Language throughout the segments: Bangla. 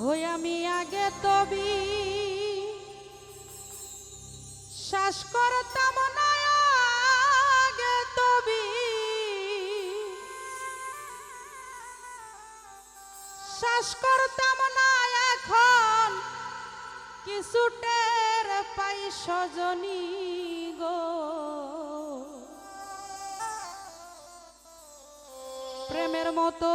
হই আমি আগে তবি। শ্বাস করতাম না আগে তবি। শ্বাস করতাম না এখন কিছু টের পাই সজনী গো। প্রেমের মতো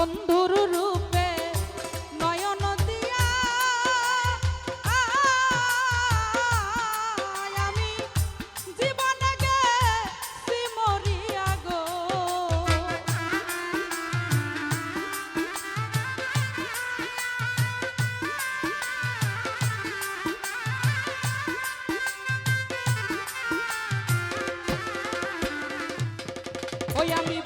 বন্ধুর রূপে নয়ন দিয়া। আমি জীবন গেছি মরিয়া গো। ওই আমি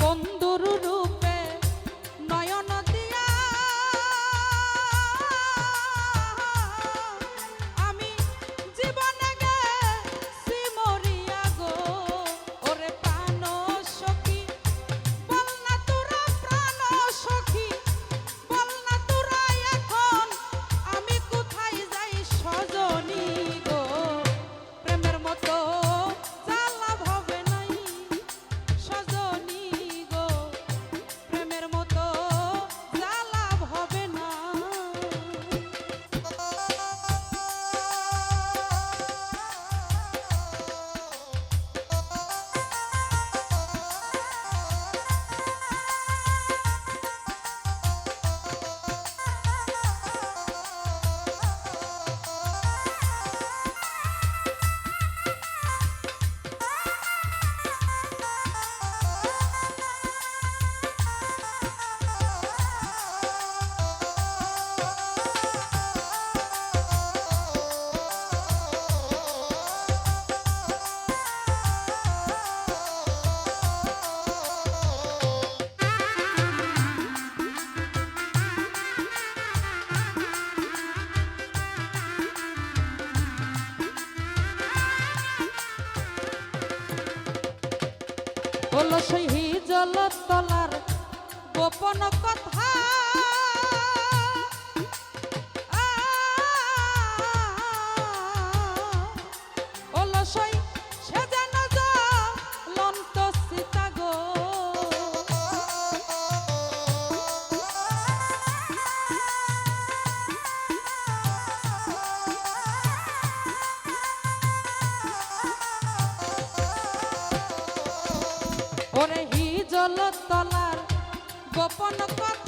হলো সেই জলতলার গোপন কথা। ওরে হি জলতলার গোপন কথা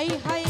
aí, aí.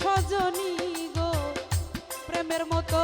সজনী গো প্রেমের মতো